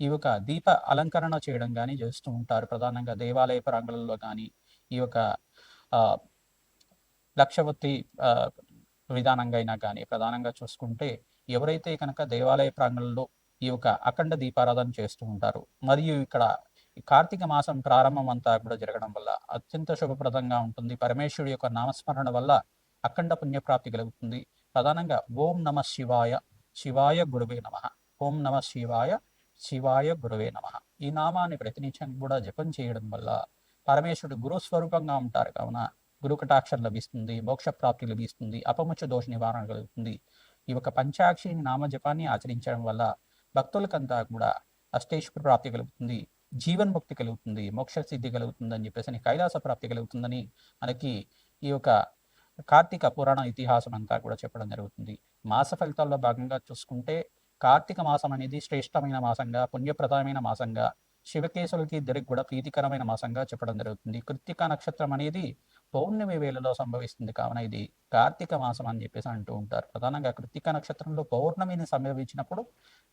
ఈ యొక్క దీప అలంకరణ చేయడం కానీ చేస్తూ ఉంటారు. ప్రధానంగా దేవాలయ ప్రాంగణంలో కానీ ఈ యొక్క ఆ, లక్షవత్తి ఆ, విధానంగా అయినా కానీ ప్రధానంగా చూసుకుంటే ఎవరైతే కనుక దేవాలయ ప్రాంగణంలో ఈ యొక్క అఖండ దీపారాధన చేస్తూ ఉంటారు మరియు ఇక్కడ కార్తీక మాసం ప్రారంభం అంతా కూడా జరగడం వల్ల అత్యంత శుభప్రదంగా ఉంటుంది. పరమేశ్వరుడు యొక్క నామస్మరణ వల్ల అఖండ పుణ్యప్రాప్తి కలుగుతుంది. ప్రధానంగా ఓం నమ శివాయ శివాయ గురువే నమ. ఓం నమ శివాయ శివాయ గురువే నమ. ఈ నామాన్ని ప్రతినిత్యం కూడా జపం చేయడం వల్ల పరమేశ్వరుడు గురు స్వరూపంగా ఉంటారు. కావున గురు కటాక్షం లభిస్తుంది మోక్ష ప్రాప్తి లభిస్తుంది అపముచ్చ దోష నివారణ కలుగుతుంది. ఈ యొక్క పంచాక్షి నామ జపాన్ని ఆచరించడం వల్ల భక్తులకంతా కూడా అష్టేశ్వర ప్రాప్తి కలుగుతుంది జీవన్ ముక్తి కలుగుతుంది మోక్ష సిద్ధి కలుగుతుంది అని చెప్పేసి కైలాస ప్రాప్తి కలుగుతుందని మనకి ఈ యొక్క కార్తీక పురాణ ఇతిహాసం అంతా కూడా చెప్పడం జరుగుతుంది. మాస ఫలితాల్లో భాగంగా చూసుకుంటే కార్తీక మాసం అనేది శ్రేష్టమైన మాసంగా పుణ్యప్రదమైన మాసంగా శివకేశులకి ఇద్దరికి కూడా ప్రీతికరమైన మాసంగా చెప్పడం జరుగుతుంది. కృత్తిక నక్షత్రం అనేది పౌర్ణమి వేళలో సంభవిస్తుంది కావున ఇది కార్తీక మాసం అని చెప్పేసి అంటూ ఉంటారు. ప్రధానంగా కృత్తిక నక్షత్రంలో పౌర్ణమిని సంభవించినప్పుడు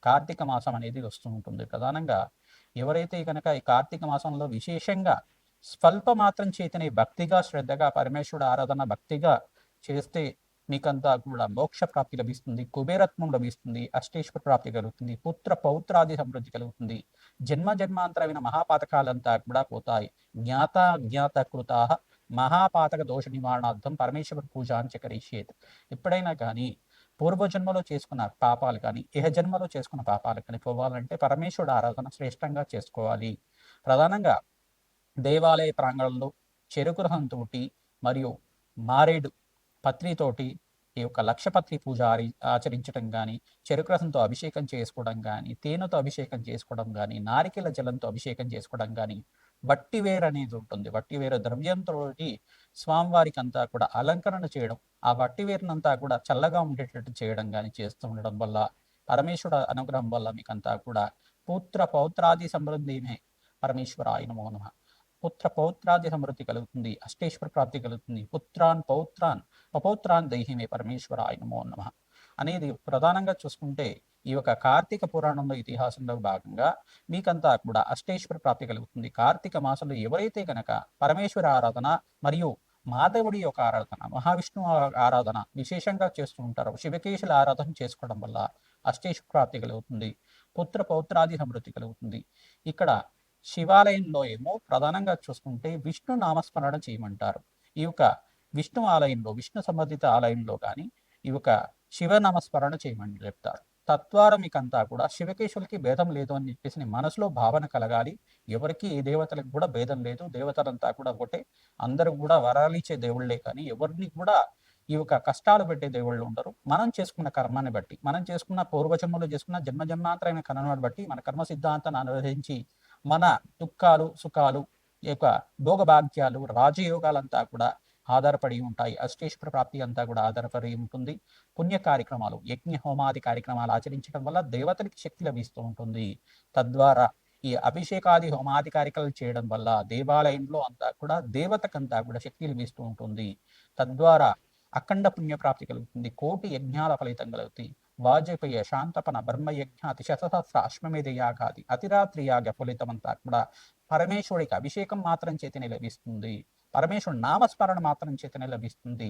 కార్తీక మాసం అనేది వస్తూ ఉంటుంది. ప్రధానంగా ఎవరైతే కనుక ఈ కార్తీక మాసంలో విశేషంగా స్వల్ప మాత్రం చేతనే భక్తిగా శ్రద్ధగా పరమేశ్వరుడు ఆరాధన భక్తిగా చేస్తే నీకంతా కూడా మోక్ష ప్రాప్తి లభిస్తుంది కుబేరత్వం లభిస్తుంది అష్టేశ్వర ప్రాప్తి కలుగుతుంది పుత్ర పౌత్రాది సమృద్ధి కలుగుతుంది. జన్మ జన్మాంతరమైన మహాపాతకాలంతా కూడా పోతాయి. జ్ఞాత జ్ఞాత కృత మహాపాతక దోష నివారణార్థం పరమేశ్వర పూజ అని చకరిష్యేత్ ఎప్పుడైనా కానీ పూర్వజన్మలో చేసుకున్న పాపాలు కానీ ఇహ జన్మలో చేసుకున్న పాపాలు కానీ పోవాలంటే పరమేశ్వరుడు ఆరాధన శ్రేష్టంగా చేసుకోవాలి. ప్రధానంగా దేవాలయ ప్రాంగణంలో చెరుకు రహంతో మరియు మారేడు పత్రితోటి ఈ యొక్క లక్షపత్రి పూజ ఆచరించడం కానీ చెరుకు రసంతో అభిషేకం చేసుకోవడం కానీ తేనెతో అభిషేకం చేసుకోవడం కానీ నారికెల జలంతో అభిషేకం చేసుకోవడం కానీ వట్టివేరు అనేది ఉంటుంది. వట్టివేరు ద్రవ్యంతో స్వామివారికి అంతా కూడా అలంకరణ చేయడం ఆ వట్టివేరునంతా కూడా చల్లగా ఉండేటట్టు చేయడం కానీ చేస్తూ ఉండడం వల్ల పరమేశ్వర అనుగ్రహం వల్ల మీకంతా కూడా పుత్ర పౌత్రాది సమృద్ధిమే పరమేశ్వర ఆయన నమః. పుత్ర పౌత్రాది సమృద్ధి కలుగుతుంది. అష్టేశ్వర ప్రాప్తి కలుగుతుంది. పుత్రాన్ పౌత్రాన్ పపౌత్రాన్ దైహిమే పరమేశ్వర నమో నమ అనేది ప్రధానంగా చూసుకుంటే ఈ యొక్క కార్తీక పురాణంలో ఇతిహాసంలో భాగంగా మీకంతా కూడా అష్టేశ్వర ప్రాప్తి కలుగుతుంది. కార్తీక మాసంలో ఎవరైతే కనుక పరమేశ్వర ఆరాధన మరియు మాధవుడి యొక్క ఆరాధన మహావిష్ణువు ఆ- ఆరాధన విశేషంగా చేస్తూ ఉంటారు శివకేశుల ఆరాధన చేసుకోవడం వల్ల అష్టేశ్వర ప్రాప్తి కలుగుతుంది. పుత్ర పౌత్రాది సమృద్ధి కలుగుతుంది. ఇక్కడ శివాలయంలో ఏమో ప్రధానంగా చూసుకుంటే విష్ణు నామస్మరణ చేయమంటారు. ఈ యొక్క విష్ణు ఆలయంలో విష్ణు సంబంధిత ఆలయంలో కానీ ఈ యొక్క శివ నామస్మరణ చేయమని చెప్తారు. తద్వారా మీకంతా కూడా శివకేశులకి భేదం లేదు అని చెప్పేసి మనసులో భావన కలగాలి. ఎవరికి ఏ దేవతలకు కూడా భేదం లేదు. దేవతలంతా కూడా ఒకటే. అందరూ కూడా వరాలిచ్చే దేవుళ్ళే కానీ ఎవరిని కూడా ఈ యొక్క కష్టాలు పెట్టే దేవుళ్ళు ఉండరు. మనం చేసుకున్న కర్మాన్ని బట్టి మనం చేసుకున్న పూర్వజన్మలో చేసుకున్న జన్మ జన్మాంతరమైన కర్మను బట్టి మన కర్మ సిద్ధాంతాన్ని అనువదించి మన దుఃఖాలు సుఖాలు యొక్క భోగభాగ్యాలు రాజయోగాలంతా కూడా ఆధారపడి ఉంటాయి. అష్టేశ్వర ప్రాప్తి అంతా కూడా ఆధారపడి ఉంటుంది. పుణ్య కార్యక్రమాలు యజ్ఞ హోమాది కార్యక్రమాలు ఆచరించడం వల్ల దేవతలకి శక్తి లభిస్తూ ఉంటుంది. తద్వారా ఈ అభిషేకాది హోమాది కార్యక్రమాలు చేయడం వల్ల దేవాలయంలో అంతా కూడా దేవతకంతా కూడా శక్తి లభిస్తూ ఉంటుంది. తద్వారా అఖండ పుణ్యప్రాప్తి కలుగుతుంది. కోటి యజ్ఞాల ఫలితం కలుగుతుంది. వాజపేయ శాంతపన బ్రహ్మయజ్ఞ అతి శతసహస్ర అశ్వమేధ యాగాది అతిరాత్రి యాగ ఫలితమంతా కూడా పరమేశ్వరుడికి అభిషేకం మాత్రం చేతనే లభిస్తుంది. పరమేశ్వరుడు నామస్మరణ మాత్రం చేతనే లభిస్తుంది.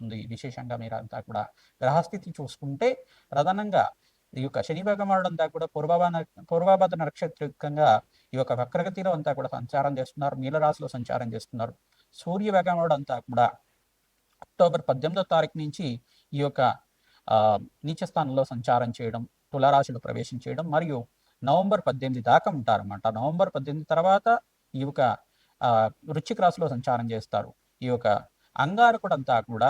విశేషంగా మీరు అంతా కూడా గ్రహస్థితి చూసుకుంటే ప్రధానంగా ఈ యొక్క శని భగవానుడు అంతా కూడా పూర్వభాన పూర్వభద్ర నక్షత్రికంగా ఈ యొక్క వక్రగతిలో అంతా కూడా సంచారం చేస్తున్నారు. నీలరాశిలో సంచారం చేస్తున్నారు. సూర్య భగవానుడు అంతా కూడా అక్టోబర్ పద్దెనిమిదో తారీఖు నుంచి ఈ యొక్క ఆ, నీచ స్థానంలో సంచారం చేయడం తులారాశిలో ప్రవేశం చేయడం మరియు నవంబర్ పద్దెనిమిది దాకా ఉంటారన్నమాట. నవంబర్ పద్దెనిమిది తర్వాత ఈ యొక్క వృచ్చిక రాశిలో సంచారం చేస్తారు. ఈ యొక్క అంగారకుడు అంతా కూడా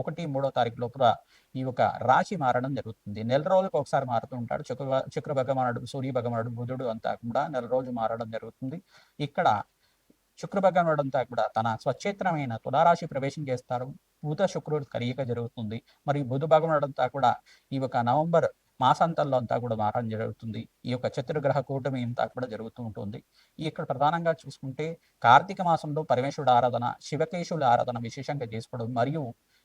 ఒకటి మూడో తారీఖు లోపల ఈ యొక్క రాశి మారడం జరుగుతుంది. నెల రోజులకు ఒకసారి మారుతూ ఉంటాడు. చక్ర చక్ర భగవానుడు సూర్య భగవానుడు బుధుడు అంతా కూడా నెల రోజు మారడం జరుగుతుంది. ఇక్కడ శుక్ర భగవానుడు అంతా కూడా తన స్వచ్ఛేత్రమైన తులారాశి ప్రవేశం చేస్తారు. బుధ శుక్రుడు కలియక జరుగుతుంది. మరియు బుధ భగవానుడు అంతా కూడా ఈ యొక్క నవంబర్ మాసాంతంలో అంతా కూడా మారడం జరుగుతుంది. ఈ యొక్క చతుర్గ్రహ కూటమి అంతా కూడా జరుగుతూ ఉంటుంది. ఇక్కడ ప్రధానంగా చూసుకుంటే కార్తీక మాసంలో పరమేశ్వరుడు ఆరాధన శివకేశుల ఆరాధన విశేషంగా చేసుకోవడం మరియు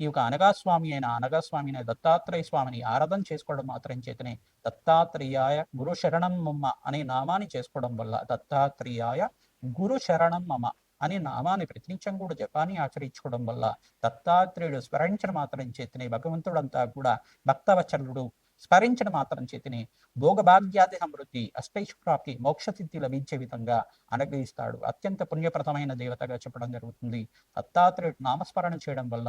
ఈ యొక్క అనగాస్వామి అయిన అనగాస్వామి అయిన దత్తాత్రేయ స్వామిని ఆరాధన చేసుకోవడం మాత్రం చేతనే దత్తాత్రేయాయ గురు శరణం మమ్మ అనే నామాన్ని చేసుకోవడం వల్ల దత్తాత్రేయాయ గురు శరణం మమ అనే నామాన్ని ప్రతినిత్యం కూడా జపాన్ని ఆచరించుకోవడం వల్ల దత్తాత్రేయుడు స్మరించిన మాత్రం చేతనే భగవంతుడంతా కూడా భక్తవచనుడు స్మరించిన మాత్రం చేతిని భోగభాగ్యాది సమృద్ధి అష్టైశ్వరాప్తి మోక్షసిద్ధి లభించే విధంగా అనుగ్రహిస్తాడు. అత్యంత పుణ్యప్రదమైన దేవతగా చెప్పడం జరుగుతుంది. దత్తాత్రేయుడు నామస్మరణ చేయడం వల్ల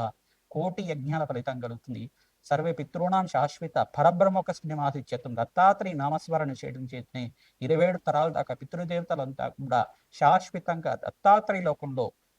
కోటి యజ్ఞాల ఫలితం కలుగుతుంది. సర్వే పితృణాం శాశ్వత పరబ్రహ్మక సినిమాసిత్యత్వం దత్తాత్రి నామస్మరణ చేయడం చేతనే ఇరవై ఏడు తరాల దాకా పితృదేవతలంతా కూడా శాశ్వతంగా దత్తాత్రేయ లోకంలో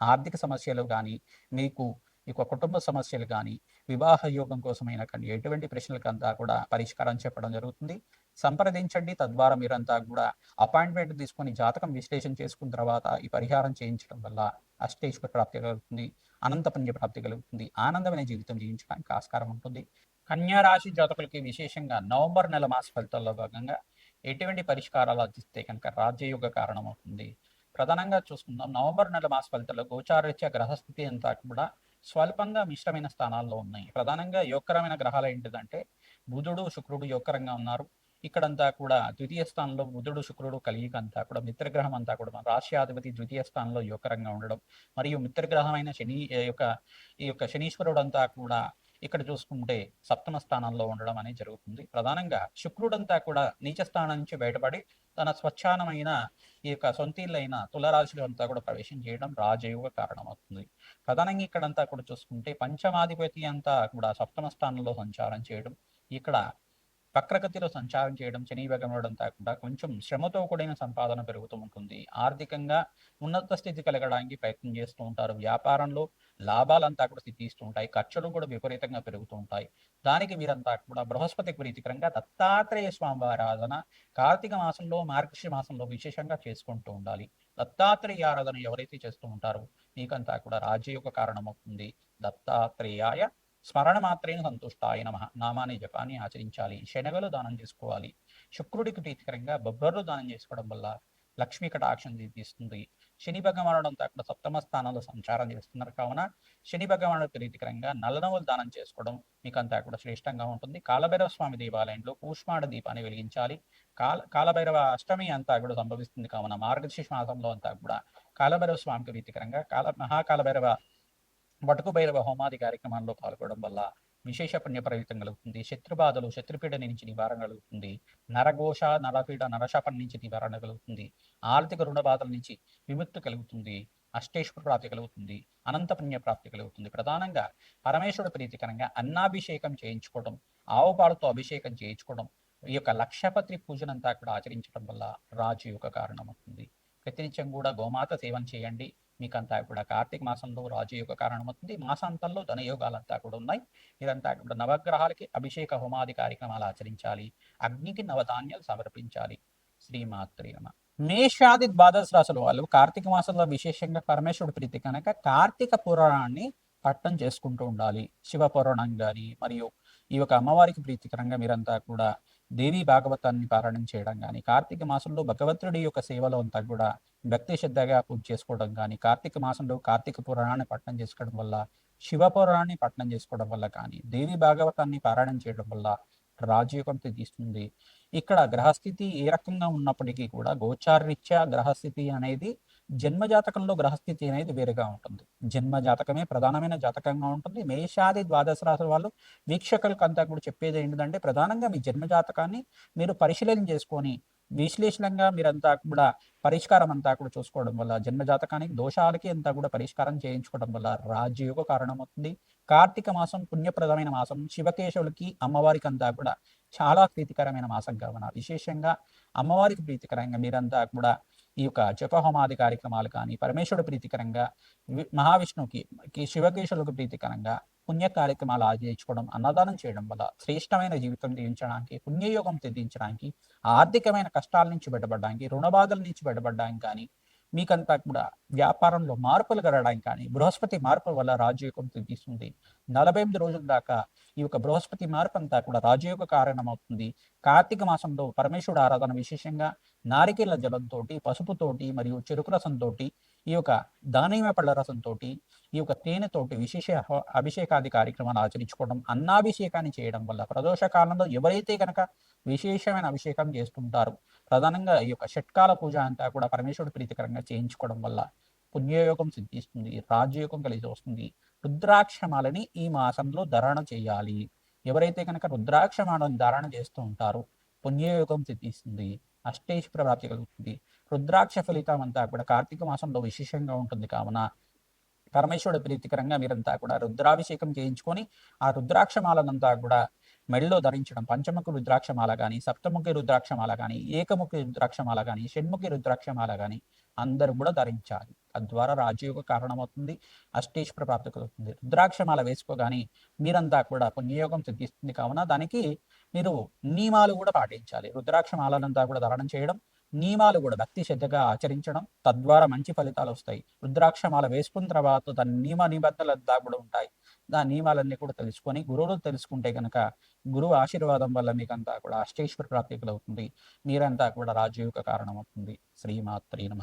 ఆర్థిక సమస్యలు కానీ మీకు ఇక కుటుంబ సమస్యలు కానీ వివాహ యోగం కోసమైన కానీ ఎటువంటి ప్రశ్నలకంతా కూడా పరిష్కారం చెప్పడం జరుగుతుంది. సంప్రదించండి. తద్వారా మీరంతా కూడా అపాయింట్మెంట్ తీసుకొని జాతకం విశ్లేషణ చేసుకున్న తర్వాత ఈ పరిహారం చేయించడం వల్ల అష్టేశ్వర ప్రాప్తి కలుగుతుంది. అనంత పుణ్య ప్రాప్తి కలుగుతుంది. ఆనందమైన జీవితం జీవించడానికి ఆస్కారం ఉంటుంది. కన్యా రాశి జాతకులకి విశేషంగా నవంబర్ నెల మాస ఫలితాల్లో భాగంగా ఎటువంటి పరిష్కారాలు అందిస్తే కనుక రాజ్యయుగ కారణమవుతుంది. ప్రధానంగా చూసుకుందాం. నవంబర్ నెల మాస ఫలితాల్లో గోచారరీత్యా గ్రహస్థితి అంతా కూడా స్వల్పంగా మిశ్రమైన స్థానాల్లో ఉన్నాయి. ప్రధానంగా యోగకరమైన గ్రహాలు ఏంటిదంటే బుధుడు శుక్రుడు యోగకరంగా ఉన్నారు. ఇక్కడంతా కూడా ద్వితీయ స్థానంలో బుధుడు శుక్రుడు కలియిక అంతా కూడా మిత్రగ్రహం అంతా కూడా మన రాష్ట్రాధిపతి ద్వితీయ స్థానంలో యోగకరంగా ఉండడం. మరియు మిత్రగ్రహమైన శని యొక్క ఈ యొక్క శనీశ్వరుడు అంతా కూడా ఇక్కడ చూసుకుంటే సప్తమ స్థానంలో ఉండడం అనేది జరుగుతుంది. ప్రధానంగా శుక్రుడంతా కూడా నీచ స్థానం నుంచి బయటపడి తన స్వచ్ఛానమైన ఈ యొక్క సొంతీళ్ళైన తులరాశులు అంతా కూడా ప్రవేశం చేయడం రాజయోగ కారణమవుతుంది. ప్రధానంగా ఇక్కడంతా కూడా చూసుకుంటే పంచమాధిపతి అంతా కూడా సప్తమ స్థానంలో సంచారం చేయడం ఇక్కడ వక్రగతిలో సంచారం చేయడం శని కాకుండా కొంచెం శ్రమతో కూడిన సంపాదన పెరుగుతూ ఉంటుంది. ఆర్థికంగా ఉన్నత స్థితి కలగడానికి ప్రయత్నం చేస్తూ ఉంటారు. వ్యాపారంలో లాభాలంతా కూడా సిద్ధిస్తూ ఉంటాయి. ఖర్చులు కూడా విపరీతంగా పెరుగుతూ ఉంటాయి. దానికి మీరంతా కూడా బృహస్పతికి ప్రీతికరంగా దత్తాత్రేయ స్వామి ఆరాధన కార్తీక మాసంలో మార్గశి మాసంలో విశేషంగా చేసుకుంటూ ఉండాలి. దత్తాత్రేయ ఆరాధన ఎవరైతే చేస్తూ ఉంటారో మీకంతా కూడా రాజయోగ కారణమవుతుంది. దత్తాత్రేయాయ స్మరణ మాత్రేన సంతుష్టాయ నమ. నామాన్ని జపాన్ని ఆచరించాలి. శనగలు దానం చేసుకోవాలి. శుక్రుడికి ప్రీతికరంగా బొబ్బర్లు దానం చేసుకోవడం వల్ల లక్ష్మీ కటాక్షం తీస్తుంది శని భగవానుడు అక్కడ సప్తమ స్థానంలో సంచారం చేస్తున్నారు. కావున శని భగవానుడు ప్రీతికరంగా నల్లనవులు దానం చేసుకోవడం మీకు అంతా కూడా శ్రేష్టంగా ఉంటుంది. కాలభైరవ స్వామి దేవాలయంలో కూష్మాడ దీపాన్ని వెలిగించాలి. కాల కాలభైరవ అష్టమి అంతా కూడా సంభవిస్తుంది. కావున మార్గశిష మాసంలో అంతా కూడా కాలభైరవ స్వామికి ప్రీతికరంగా కాల మహాకాలభైరవ వటుకు భైరవ హోమాది కార్యక్రమాల్లో పాల్గొనడం వల్ల విశేష పుణ్య ఫలితం కలుగుతుంది శత్రుబాధలు శత్రుపీడ నుంచి నివారణ కలుగుతుంది. నరఘోష నరపీడ నరశాపం నుంచి నివారణ కలుగుతుంది. ఆర్థిక రుణ బాధల నుంచి విముక్తి కలుగుతుంది. అష్టేశ్వర ప్రాప్తి కలుగుతుంది. అనంత పుణ్య ప్రాప్తి కలుగుతుంది. ప్రధానంగా పరమేశ్వరుడు ప్రీతికరంగా అన్నాభిషేకం చేయించుకోవడం ఆవు పాలతో అభిషేకం చేయించుకోవడం ఈ యొక్క లక్షపత్రి పూజనంతా కూడా ఆచరించడం వల్ల రాజు యొక్క కారణం అవుతుంది ప్రతినిత్యం కూడా గోమాత సేవన చేయండి. మీకంతా కూడా కార్తీక మాసంలో రాజు యొక్క కారణం అవుతుంది మాసాంతంలో ధనయోగాలంతా కూడా ఉన్నాయి. ఇదంతా కూడా నవగ్రహాలకి అభిషేక హోమాది కార్యక్రమాలు ఆచరించాలి. అగ్నికి నవధాన్యాలు సమర్పించాలి. శ్రీమాత్రి నమ. మేషాది ద్వాదశ రాశుల వాళ్ళు కార్తీక మాసంలో విశేషంగా పరమేశ్వరుడు ప్రీతి కనుక కార్తీక పురాణాన్ని పట్టం చేసుకుంటూ ఉండాలి. శివ పురాణం కానీ మరియు ఈ యొక్క అమ్మవారికి ప్రీతికరంగా మీరంతా కూడా దేవి భాగవతాన్ని పారాయణం చేయడం కానీ కార్తీక మాసంలో భగవంతుడి యొక్క సేవలో అంతా కూడా భక్తి శ్రద్ధగా పూజ చేసుకోవడం కానీ కార్తీక మాసంలో కార్తీక పురాణాన్ని పట్టణం చేసుకోవడం వల్ల శివ పురాణాన్ని పట్టణం చేసుకోవడం వల్ల కానీ దేవి భాగవతాన్ని పారాయణం చేయడం వల్ల రాజయోగం తీస్తుంది ఇక్కడ గ్రహస్థితి ఏ రకంగా ఉన్నప్పటికీ కూడా గోచారరీత్యా గ్రహస్థితి అనేది జన్మ జాతకంలో గ్రహస్థితి అనేది వేరుగా ఉంటుంది. జన్మ జాతకమే ప్రధానమైన జాతకంగా ఉంటుంది. మేషాది ద్వాదశ రాశుల వాళ్ళు వీక్షకులకు అంతా కూడా చెప్పేది ఏంటంటే ప్రధానంగా మీ జన్మ జాతకాన్ని మీరు పరిశీలన చేసుకొని విశ్లేషణంగా మీరంతా కూడా పరిష్కారం అంతా కూడా చూసుకోవడం వల్ల జన్మజాతకానికి దోషాలకి అంతా కూడా పరిష్కారం చేయించుకోవడం వల్ల రాజ్యయోగ కారణమవుతుంది. కార్తీక మాసం పుణ్యప్రదమైన మాసం శివకేశవులకి అమ్మవారికి అంతా కూడా చాలా ప్రీతికరమైన మాసం కావున విశేషంగా అమ్మవారికి ప్రీతికరంగా మీరంతా కూడా ఈ యొక్క జపహోమాది కార్యక్రమాలు కానీ పరమేశ్వరుడు ప్రీతికరంగా మహావిష్ణువుకి శివకేశవులకు ప్రీతికరంగా పుణ్య కార్యక్రమాలు ఆచరించుకోవడం అన్నదానం చేయడం వల్ల శ్రేష్టమైన జీవితం జీవించడానికి పుణ్యయోగం తెదించడానికి ఆర్థికమైన కష్టాల నుంచి బయటపడడానికి రుణబాధల నుంచి బయటపడడానికి కానీ మీకంతా కూడా వ్యాపారంలో మార్పులు కలగడానికి కానీ బృహస్పతి మార్పు వల్ల రాజయోగం తీస్తుంది నలభై ఎనిమిది రోజుల దాకా ఈ యొక్క బృహస్పతి మార్పు అంతా కూడా రాజయోగ కారణమవుతుంది. కార్తీక మాసంలో పరమేశ్వరుడు ఆరాధన విశేషంగా నారికేళ్ళ జలంతో పసుపుతోటి మరియు చెరుకు రసంతో ఈ యొక్క దానిమ్మ పళ్ళ రసంతో ఈ యొక్క తేనెతోటి విశేష అభిషేకాది కార్యక్రమాలు ఆచరించుకోవడం అన్నాభిషేకాన్ని చేయడం వల్ల ప్రదోష కాలంలో ఎవరైతే కనుక విశేషమైన అభిషేకం చేస్తుంటారు ప్రధానంగా ఈ యొక్క షట్కాల పూజ అంతా కూడా పరమేశ్వరుడు ప్రీతికరంగా చేయించుకోవడం వల్ల పుణ్యయోగం సిద్ధిస్తుంది రాజయోగం కలిసి వస్తుంది. రుద్రాక్షమాలని ఈ మాసంలో ధారణ చేయాలి. ఎవరైతే కనుక రుద్రాక్షమాలను ధారణ చేస్తూ ఉంటారో పుణ్యయోగం సిద్ధిస్తుంది అష్టేశ్వర ప్రాప్తి కలుగుతుంది. రుద్రాక్ష ఫలితం అంతా కూడా కార్తీక మాసంలో విశేషంగా ఉంటుంది కావున పరమేశ్వరుడు ప్రీతికరంగా మీరంతా కూడా రుద్రాభిషేకం చేయించుకొని ఆ రుద్రాక్షమాలనంతా కూడా మెడలో ధరించడం పంచముఖి రుద్రాక్షమాల కానీ సప్తముఖి రుద్రాక్షమాల కానీ ఏకముఖి రుద్రాక్షమాల కానీ షణ్ముఖి రుద్రాక్షమాల కానీ అందరూ కూడా ధరించాలి. తద్వారా రాజయోగ కారణమవుతుంది అష్టేశ్వర ప్రాప్తికి అవుతుంది రుద్రాక్షమాల వేసుకోగానే మీరంతా కూడా పుణ్యయోగం సిద్ధిస్తుంది కావున దానికి మీరు నియమాలు కూడా పాటించాలి. రుద్రాక్షమాలంతా కూడా ధారణం చేయడం నియమాలు కూడా భక్తి శ్రద్ధగా ఆచరించడం తద్వారా మంచి ఫలితాలు వస్తాయి. రుద్రాక్షమాల వేసుకున్న తర్వాత దాని నియమ నిబంధనలు కూడా ఉంటాయి. దాని నియమాలన్నీ కూడా తెలుసుకొని గురువులు తెలుసుకుంటే కనుక గురువు ఆశీర్వాదం వల్ల మీకంతా కూడా అష్టేశ్వర ప్రాప్తి కలుగుతుంది. మీరంతా కూడా రాజయోగ కారణమవుతుంది. శ్రీమాత్రీ నమ.